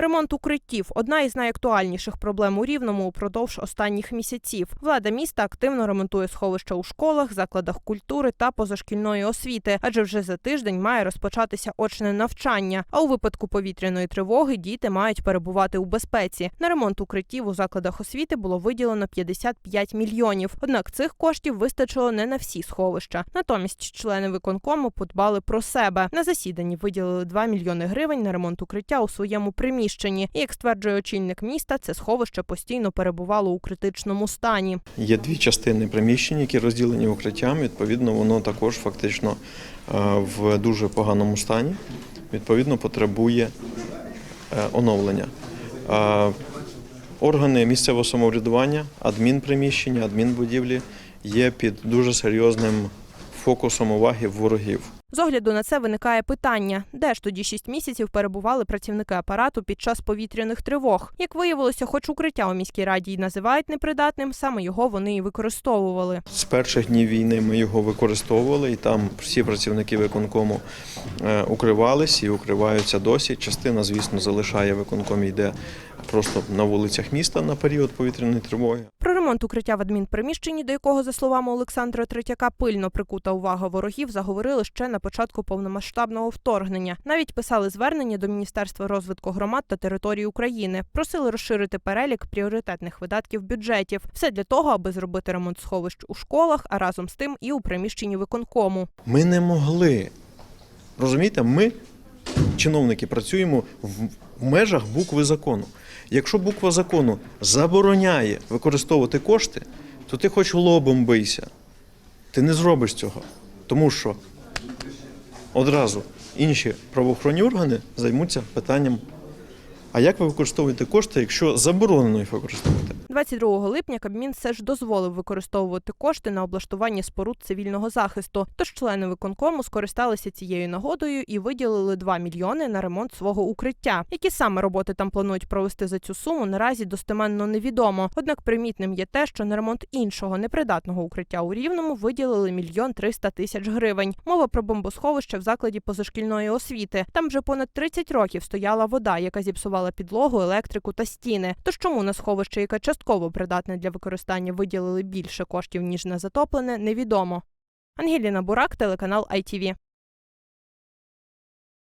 Ремонт укриттів одна із найактуальніших проблем у рівному упродовж останніх місяців. Влада міста активно ремонтує сховища у школах, закладах культури та позашкільної освіти, адже вже за тиждень має розпочатися очне навчання. А у випадку повітряної тривоги діти мають перебувати у безпеці. На ремонт укриттів у закладах освіти було виділено 55 мільйонів. Однак цих коштів вистачило не на всі сховища. Натомість члени виконкому подбали про себе. На засіданні виділили 2 мільйони гривень на ремонт укриття у своєму приміщенні. І як стверджує очільник міста, це сховище постійно перебувало у критичному стані. Є дві частини приміщення, які розділені укриттям. Відповідно, воно також фактично е, в дуже поганому стані. Відповідно, потребує е, оновлення. Е, Органи місцевого самоврядування, адмінприміщення, адмінбудівлі є під дуже серйозним фокусом уваги ворогів. З огляду на це виникає питання: де ж тоді 6 місяців перебували працівники апарату під час повітряних тривог? Як виявилося, хоч укриття у міській раді й називають непридатним, саме його вони і використовували. З перших днів війни ми його використовували, і там всі працівники виконкому е, укривались і укриваються досі. Частина, звісно, залишає виконком і йде просто на вулицях міста на період повітряної тривоги. Про ремонт укриття в адмінприміщенні, до якого, за словами Олександра Третяка, пильно прикута увага ворогів, заговорили ще на початку повномасштабного вторгнення. Навіть писали звернення до Міністерства розвитку громад та територій України. Просили розширити перелік пріоритетних видатків бюджетів. Все для того, аби зробити ремонт сховищ у школах, а разом з тим і у приміщенні виконкому. Ми не могли. Розумієте, ми, чиновники, працюємо в межах букви закону. Якщо буква закону забороняє використовувати кошти, то ти хоч лобом бийся. Ти не зробиш цього. Тому що одразу інші правоохоронні органи займуться питанням. А як ви використовуєте кошти, якщо заборонено їх використовувати? 22 липня Кабмін все ж дозволив використовувати кошти на облаштування споруд цивільного захисту. Тож члени виконкому скористалися цією нагодою і виділили 2 мільйони на ремонт свого укриття. Які саме роботи там планують провести за цю суму, наразі достеменно невідомо. Однак примітним є те, що на ремонт іншого непридатного укриття у рівному виділили мільйон 300 тисяч гривень. Мова про бомбосховище в закладі позашкільної освіти. Там вже понад 30 років стояла вода, яка зіпсувала підлогу, електрику та стіни. Тож чому на сховище, яке частково придатне для використання, виділили більше коштів ніж на затоплене, невідомо. Ангеліна Бурак, телеканал ITV.